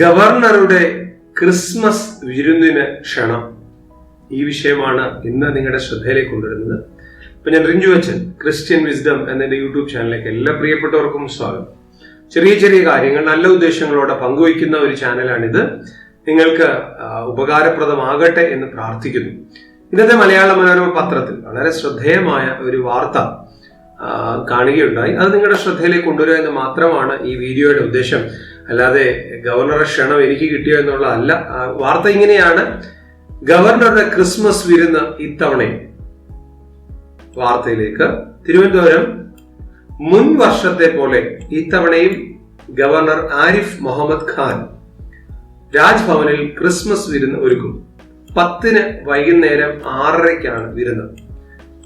ഗവർണറുടെ ക്രിസ്മസ് വിരുന്നിന് ക്ഷണം. ഈ വിഷയമാണ് ഇന്ന് നിങ്ങളുടെ ശ്രദ്ധയിലേക്ക് കൊണ്ടുവരുന്നത്. ഇപ്പൊ ഞാൻ റിഞ്ചു അച്ഛൻ ക്രിസ്ത്യൻ വിസ്ഡം എന്നെ യൂട്യൂബ് ചാനലിലേക്ക് എല്ലാ പ്രിയപ്പെട്ടവർക്കും സ്വാഗതം. ചെറിയ ചെറിയ കാര്യങ്ങൾ നല്ല ഉദ്ദേശങ്ങളോടെ പങ്കുവയ്ക്കുന്ന ഒരു ചാനലാണിത്. നിങ്ങൾക്ക് ഉപകാരപ്രദമാകട്ടെ എന്ന് പ്രാർത്ഥിക്കുന്നു. ഇന്നത്തെ മലയാള മനോരമ പത്രത്തിൽ വളരെ ശ്രദ്ധേയമായ ഒരു വാർത്ത കാണുകയുണ്ടായി. അത് നിങ്ങളുടെ ശ്രദ്ധയിലേക്ക് കൊണ്ടുവരിക എന്ന് മാത്രമാണ് ഈ വീഡിയോയുടെ ഉദ്ദേശം. അല്ലാതെ ഗവർണറെ ക്ഷണം എനിക്ക് കിട്ടിയോ എന്നുള്ളതല്ല. വാർത്ത ഇങ്ങനെയാണ്. ഗവർണറുടെ ക്രിസ്മസ് വിരുന്ന് ഇത്തവണയും. വാർത്തയിലേക്ക്. തിരുവനന്തപുരം. മുൻ വർഷത്തെ പോലെ ഇത്തവണയും ഗവർണർ ആരിഫ് മുഹമ്മദ് ഖാൻ രാജ്ഭവനിൽ ക്രിസ്മസ് വിരുന്ന് ഒരുക്കും. പത്തിന് വൈകുന്നേരം ആറരയ്ക്കാണ് വിരുന്ന്.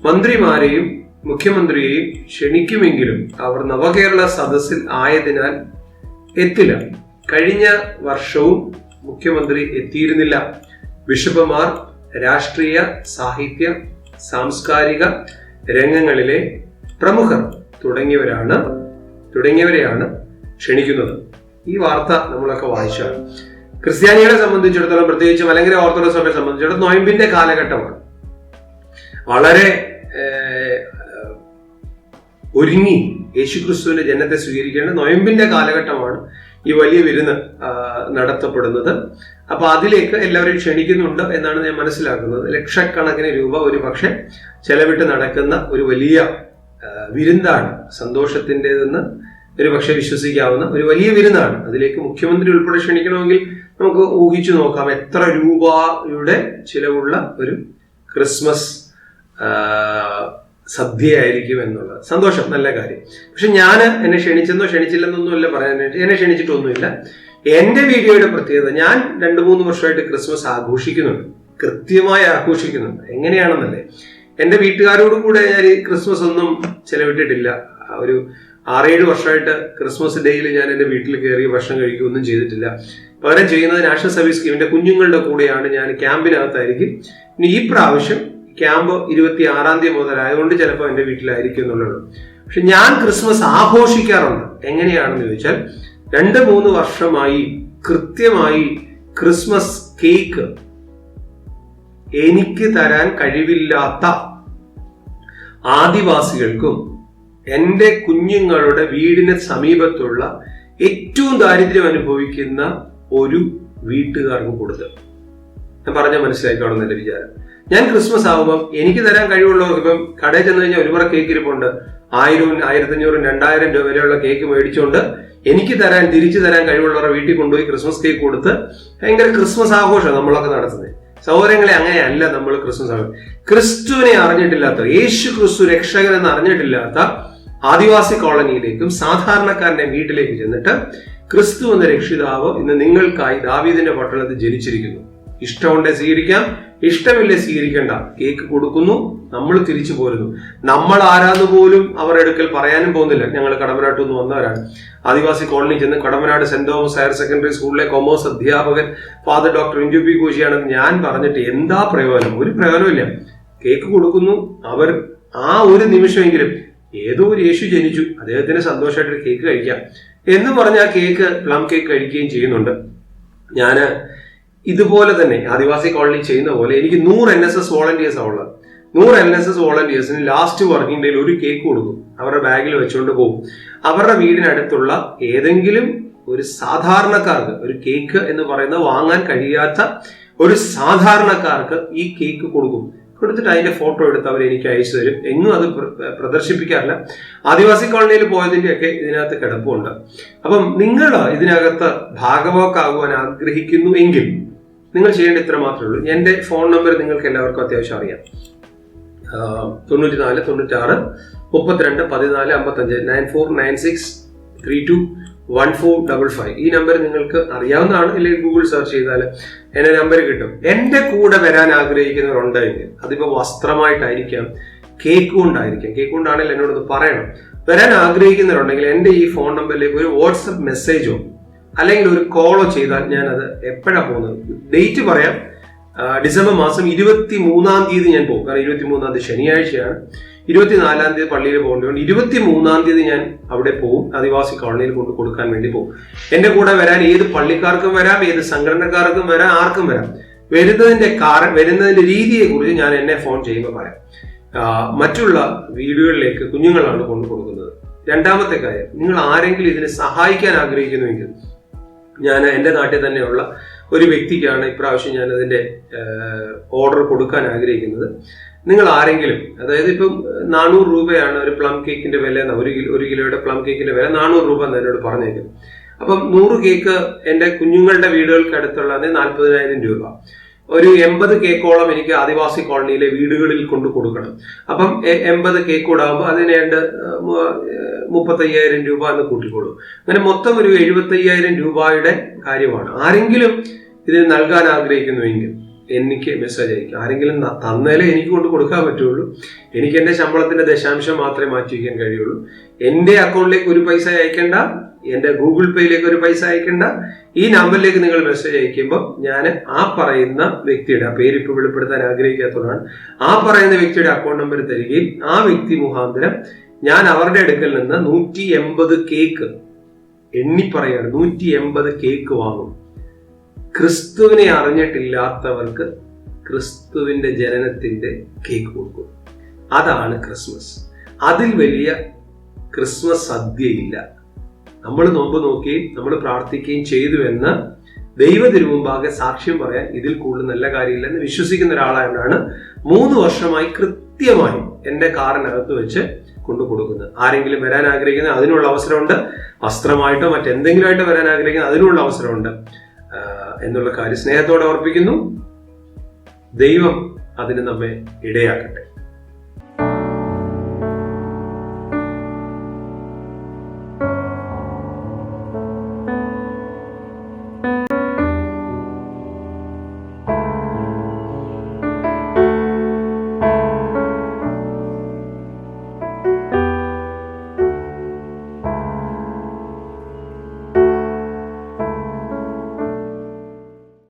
മന്ത്രിമാരെയും മുഖ്യമന്ത്രിയെയും ക്ഷണിക്കുമെങ്കിലും അവർ നവകേരള സദസ്സിൽ ആയതിനാൽ എത്തില്ല. കഴിഞ്ഞ വർഷവും മുഖ്യമന്ത്രി എത്തിയിരുന്നില്ല. ബിഷപ്പുമാർ രാഷ്ട്രീയ സാഹിത്യ സാംസ്കാരിക രംഗങ്ങളിലെ പ്രമുഖർ തുടങ്ങിയവരാണ് തുടങ്ങിയവരെയാണ് ക്ഷണിക്കുന്നത്. ഈ വാർത്ത നമ്മളൊക്കെ വായിച്ചാണ് ക്രിസ്ത്യാനികളെ സംബന്ധിച്ചിടത്തോളം പ്രത്യേകിച്ച് മലങ്കര ഓർത്തഡോക്സ് സഭയെ സംബന്ധിച്ചിടത്തോളം നോയമ്പിന്റെ കാലഘട്ടമാണ്. വളരെ ഒരുങ്ങി യേശുക്രിസ്തുവിന്റെ ജനത്തെ സ്വീകരിക്കേണ്ട നൊയമ്പിന്റെ കാലഘട്ടമാണ് ഈ വലിയ വിരുന്ന് നടത്തപ്പെടുന്നത്. അപ്പൊ അതിലേക്ക് എല്ലാവരും ക്ഷണിക്കുന്നുണ്ട് എന്നാണ് ഞാൻ മനസ്സിലാക്കുന്നത്. ലക്ഷക്കണക്കിന് രൂപ ഒരു പക്ഷെ ചെലവിട്ട് നടക്കുന്ന ഒരു വലിയ വിരുന്നാണ്. സന്തോഷത്തിന്റെതെന്ന് ഒരു പക്ഷെ വിശ്വസിക്കാവുന്ന ഒരു വലിയ വിരുന്നാണ്. അതിലേക്ക് മുഖ്യമന്ത്രി ഉൾപ്പെടെ ക്ഷണിക്കണമെങ്കിൽ നമുക്ക് ഊഹിച്ചു നോക്കാം എത്ര രൂപയുടെ ചിലവുള്ള ഒരു ക്രിസ്മസ് സദ്യയായിരിക്കും എന്നുള്ളത് സന്തോഷം നല്ല കാര്യം. പക്ഷെ ഞാൻ എന്നെ ക്ഷണിച്ചെന്നോ ക്ഷണിച്ചില്ലെന്നൊന്നും അല്ല പറയാനായിട്ട് എന്നെ ക്ഷണിച്ചിട്ടൊന്നുമില്ല. എന്റെ വീഡിയോയുടെ പ്രത്യേകത ഞാൻ രണ്ട് മൂന്ന് വർഷമായിട്ട് ക്രിസ്മസ് ആഘോഷിക്കുന്നുണ്ട്. കൃത്യമായി ആഘോഷിക്കുന്നുണ്ട്. എങ്ങനെയാണെന്നല്ലേ? എന്റെ വീട്ടുകാരോട് കൂടെ ഞാൻ ക്രിസ്മസ് ഒന്നും ചെലവിട്ടിട്ടില്ല. ഒരു ആറേഴ് വർഷമായിട്ട് ക്രിസ്മസ് ഡേയിൽ ഞാൻ എന്റെ വീട്ടിൽ കയറി ഭക്ഷണം കഴിക്കുകയൊന്നും ചെയ്തിട്ടില്ല. പകരം ചെയ്യുന്നത് നാഷണൽ സർവീസ് സ്കീമിന്റെ കുഞ്ഞുങ്ങളുടെ കൂടെയാണ് ഞാൻ ക്യാമ്പിനകത്തായിരിക്കും. ഇനി ഈ പ്രാവശ്യം ക്യാമ്പ് ഇരുപത്തി ആറാം തീയതി മുതൽ ആയതുകൊണ്ട് ചിലപ്പോൾ എന്റെ വീട്ടിലായിരിക്കും എന്നുള്ളത്. പക്ഷെ ഞാൻ ക്രിസ്മസ് ആഘോഷിക്കാറുണ്ട്. എങ്ങനെയാണെന്ന് ചോദിച്ചാൽ രണ്ട് മൂന്ന് വർഷമായി കൃത്യമായി ക്രിസ്മസ് കേക്ക് എനിക്ക് തരാൻ കഴിവില്ലാത്ത ആദിവാസികൾക്കും എന്റെ കുഞ്ഞുങ്ങളുടെ വീടിന് സമീപത്തുള്ള ഏറ്റവും ദാരിദ്ര്യം അനുഭവിക്കുന്ന ഒരു വീട്ടുകാർക്കും കൊടുത്ത്. ഞാൻ പറഞ്ഞ മനസ്സിലാക്കണം എന്റെ വിചാരം. ഞാൻ ക്രിസ്മസ് ആകുമ്പോൾ എനിക്ക് തരാൻ കഴിവുള്ളവർക്ക് ഇപ്പം കടയിൽ ചെന്ന് കഴിഞ്ഞാൽ ഒരുപാട് കേക്ക് ഇരിപ്പുണ്ട്. ആയിരവും ആയിരത്തഞ്ഞൂറും രണ്ടായിരം രൂപ വരെയുള്ള കേക്ക് മേടിച്ചുകൊണ്ട് എനിക്ക് തരാൻ തിരിച്ചു തരാൻ കഴിവുള്ളവരുടെ വീട്ടിൽ കൊണ്ടുപോയി ക്രിസ്മസ് കേക്ക് കൊടുത്ത് ഭയങ്കര ക്രിസ്മസ് ആഘോഷം നമ്മളൊക്കെ നടത്തുന്നത്. സൗകര്യങ്ങളെ അങ്ങനെയല്ല നമ്മൾ ക്രിസ്മസ് ആഘോഷം ക്രിസ്തുവിനെ അറിഞ്ഞിട്ടില്ലാത്ത യേശു ക്രിസ്തു രക്ഷകൻ എന്ന് അറിഞ്ഞിട്ടില്ലാത്ത ആദിവാസി കോളനിയിലേക്കും സാധാരണക്കാരന്റെ വീട്ടിലേക്ക് ചെന്നിട്ട് ക്രിസ്തു എന്ന രക്ഷിതാവ് ഇന്ന് നിങ്ങൾക്കായി ദാവീദിന്റെ പട്ടണത്തിൽ ജനിച്ചിരിക്കുന്നു. ഇഷ്ടമുണ്ടെ സ്വീകരിക്കാം ഇഷ്ടമില്ലേ സ്വീകരിക്കേണ്ട. കേക്ക് കൊടുക്കുന്നു നമ്മൾ തിരിച്ചു പോരുന്നു. നമ്മൾ ആരാന്ന് പോലും അവർ അടുക്കൽ പറയാനും പോകുന്നില്ല. ഞങ്ങൾ കടമനാട്ടിൽ നിന്ന് വന്നവരാണ്. ആദിവാസി കോളനി ചെന്ന് Kadamanad saint Thomas higher secondary സ്കൂളിലെ കൊമേഴ്സ് അധ്യാപകൻ ഫാദർ ഡോക്ടർ ഇൻജു പി കോശിയാണെന്ന് ഞാൻ പറഞ്ഞിട്ട് എന്താ പ്രയോജനം? ഒരു പ്രയോജനമില്ല കേക്ക് കൊടുക്കുന്നു അവർ ആ ഒരു നിമിഷമെങ്കിലും ഏതോ ഒരു യേശു ജനിച്ചു. അദ്ദേഹത്തിന് സന്തോഷമായിട്ട് കേക്ക് കഴിക്കാം. എന്ന് പറഞ്ഞ് ആ കേക്ക് പ്ലം കേക്ക് കഴിക്കുകയും ചെയ്യുന്നുണ്ട്. ഞാൻ ഇതുപോലെ തന്നെ ആദിവാസി കോളനി ചെയ്യുന്ന പോലെ എനിക്ക് നൂറ് എൻ എസ് എസ് വോളണ്ടിയേഴ്സ് ഉള്ളത്. നൂറ് എൻ എസ് എസ് വോളണ്ടിയേഴ്സിന് ലാസ്റ്റ് വർക്കിംഗ് ഡേയിൽ ഒരു കേക്ക് കൊടുക്കും. അവരുടെ ബാഗിൽ വെച്ചുകൊണ്ട് പോകും. അവരുടെ വീടിനടുത്തുള്ള ഏതെങ്കിലും ഒരു സാധാരണക്കാർക്ക് ഒരു കേക്ക് എന്ന് പറയുന്ന വാങ്ങാൻ കഴിയാത്ത ഒരു സാധാരണക്കാർക്ക് ഈ കേക്ക് കൊടുക്കും. കൊടുത്തിട്ട് അതിന്റെ ഫോട്ടോ എടുത്ത് അവർ എനിക്ക് അയച്ചു തരും. എങ്ങും അത് പ്ര- പ്രദർശിപ്പിക്കാറില്ല. ആദിവാസി കോളനിയിൽ പോയതിന്റെയൊക്കെ ഇതിനകത്ത് കിടപ്പുണ്ട്. അപ്പം നിങ്ങൾ ഇതിനകത്ത് ഭാഗവാക്കാകുവാൻ ആഗ്രഹിക്കുന്നു എങ്കിൽ നിങ്ങൾ ചെയ്യേണ്ട ഇത്ര മാത്രമേ ഉള്ളൂ. എന്റെ ഫോൺ നമ്പർ നിങ്ങൾക്ക് എല്ലാവർക്കും അത്യാവശ്യം അറിയാം. തൊണ്ണൂറ്റി നാല് തൊണ്ണൂറ്റാറ് മുപ്പത്തിരണ്ട് പതിനാല് അമ്പത്തഞ്ച് nine four nine six three two one four double five. ഈ നമ്പർ നിങ്ങൾക്ക് അറിയാവുന്നതാണ്. അല്ലെങ്കിൽ ഗൂഗിൾ സെർച്ച് ചെയ്താൽ എന്റെ നമ്പർ കിട്ടും. എന്റെ കൂടെ വരാൻ ആഗ്രഹിക്കുന്നവരുണ്ടെങ്കിൽ അതിപ്പോ വസ്ത്രമായിട്ടായിരിക്കാം കേക്ക് കൊണ്ടായിരിക്കാം. കേക്ക് കൊണ്ടാണെങ്കിൽ എന്നോടൊന്ന് പറയണം. വരാൻ ആഗ്രഹിക്കുന്നവരുണ്ടെങ്കിൽ എന്റെ ഈ ഫോൺ നമ്പറിലേക്ക് ഒരു വാട്സപ്പ് മെസ്സേജോ അല്ലെങ്കിൽ ഒരു കോളോ ചെയ്താൽ ഞാൻ അത് എപ്പോഴാണ് പോകുന്നത്? ഡേറ്റ് പറയാം. ഡിസംബർ മാസം ഇരുപത്തി മൂന്നാം തീയതി ഞാൻ പോകും. കാരണം ഇരുപത്തി മൂന്നാം തീയതി ശനിയാഴ്ചയാണ്. ഇരുപത്തിനാലാം തീയതി പള്ളിയിൽ പോകേണ്ടതുകൊണ്ട് ഇരുപത്തി മൂന്നാം തീയതി ഞാൻ അവിടെ പോകും. ആദിവാസി കോളനിയിൽ കൊണ്ട് കൊടുക്കാൻ വേണ്ടി പോകും. എന്റെ കൂടെ വരാൻ ഏത് പള്ളിക്കാർക്കും വരാം ഏത് സംഘടനക്കാർക്കും വരാം ആർക്കും വരാം. വരുന്നതിന്റെ കാരണം വരുന്നതിന്റെ രീതിയെ കുറിച്ച് ഞാൻ എന്നെ ഫോൺ ചെയ്യുമ്പോൾ പറയാം. മറ്റുള്ള വീടുകളിലേക്ക് കുഞ്ഞുങ്ങളാണ് കൊണ്ടു കൊടുക്കുന്നത്. രണ്ടാമത്തെ കാര്യം നിങ്ങൾ ആരെങ്കിലും ഇതിനെ സഹായിക്കാൻ ആഗ്രഹിക്കുന്നുവെങ്കിൽ ഞാൻ എന്റെ നാട്ടിൽ തന്നെയുള്ള ഒരു വ്യക്തിക്കാണ് ഇപ്രാവശ്യം ഞാൻ അതിന്റെ ഓർഡർ കൊടുക്കാൻ ആഗ്രഹിക്കുന്നത്. നിങ്ങൾ ആരെങ്കിലും അതായത് ഇപ്പം നാനൂറ് രൂപയാണ് ഒരു പ്ലം കേക്കിന്റെ വില ഒരു കിലോ ഒരു കിലോയുടെ പ്ലം കേക്കിന്റെ വില നാനൂറ് രൂപ എന്ന് എന്നോട് പറഞ്ഞേക്കും അപ്പം നൂറ് കേക്ക് എന്റെ കുഞ്ഞുങ്ങളുടെ വീടുകൾക്ക് അടുത്തുള്ള നാൽപ്പതിനായിരം രൂപ. ഒരു എൺപത് കേക്കോളം എനിക്ക് ആദിവാസി കോളനിയിലെ വീടുകളിൽ കൊണ്ട് കൊടുക്കണം. അപ്പം എൺപത് കേക്ക് കൂടാകുമ്പോൾ അതിന് രണ്ട് മുപ്പത്തയ്യായിരം രൂപ എന്ന് കൂട്ടിക്കോളൂ അങ്ങനെ മൊത്തം ഒരു എഴുപത്തയ്യായിരം രൂപയുടെ കാര്യമാണ്. ആരെങ്കിലും ഇതിന് നൽകാൻ ആഗ്രഹിക്കുന്നുവെങ്കിൽ എനിക്ക് മെസ്സേജ് അയക്കും. ആരെങ്കിലും തന്നേലേ എനിക്ക് കൊണ്ട് കൊടുക്കാൻ പറ്റുള്ളൂ. എനിക്ക് എന്റെ ശമ്പളത്തിന്റെ ദശാംശം മാത്രമേ മാറ്റി വയ്ക്കാൻ കഴിയുള്ളൂ. എന്റെ അക്കൗണ്ടിലേക്ക് ഒരു പൈസ അയക്കേണ്ട. എന്റെ ഗൂഗിൾ പേയിലേക്ക് ഒരു പൈസ അയക്കേണ്ട. ഈ നമ്പറിലേക്ക് നിങ്ങൾ മെസ്സേജ് അയക്കുമ്പോൾ ഞാൻ ആ പറയുന്ന വ്യക്തിയുടെ ആ പേര് ഇപ്പോൾ വെളിപ്പെടുത്താൻ ആഗ്രഹിക്കാത്തതാണ് ആ പറയുന്ന വ്യക്തിയുടെ അക്കൗണ്ട് നമ്പർ തരികയും ആ വ്യക്തി മുഖാന്തരം ഞാൻ അവരുടെ അടുക്കൽ നിന്ന് നൂറ്റി എൺപത് കേക്ക് എണ്ണി പറയാണ് നൂറ്റി എൺപത് കേക്ക് വാങ്ങും. ക്രിസ്തുവിനെ അറിഞ്ഞിട്ടില്ലാത്തവർക്ക് ക്രിസ്തുവിന്റെ ജനനത്തിന്റെ കേക്ക് കൊടുക്കും. അതാണ് ക്രിസ്മസ്. അതിൽ വലിയ ക്രിസ്മസ് സദ്യയില്ല. നമ്മൾ നോമ്പ് നോക്കുകയും നമ്മൾ പ്രാർത്ഥിക്കുകയും ചെയ്തു എന്ന് ദൈവ തിരുമുമ്പാകെ സാക്ഷ്യം പറയാൻ ഇതിൽ കൂടുതൽ നല്ല കാര്യമില്ലെന്ന് വിശ്വസിക്കുന്ന ഒരാളായാണ് മൂന്ന് വർഷമായി കൃത്യമായി എന്റെ കാറിനകത്ത് വെച്ച് കൊണ്ടു കൊടുക്കുന്നത്. ആരെങ്കിലും വരാൻ ആഗ്രഹിക്കുന്ന അതിനുള്ള അവസരമുണ്ട്. വസ്ത്രമായിട്ടോ മറ്റെന്തെങ്കിലുമായിട്ടോ വരാൻ ആഗ്രഹിക്കുന്ന അതിനുള്ള അവസരമുണ്ട്. എന്നുള്ള കാര്യം സ്നേഹത്തോടെ ഓർപ്പിക്കുന്നു. ദൈവം അതിന് നമ്മെ ഇടയാക്കട്ടെ.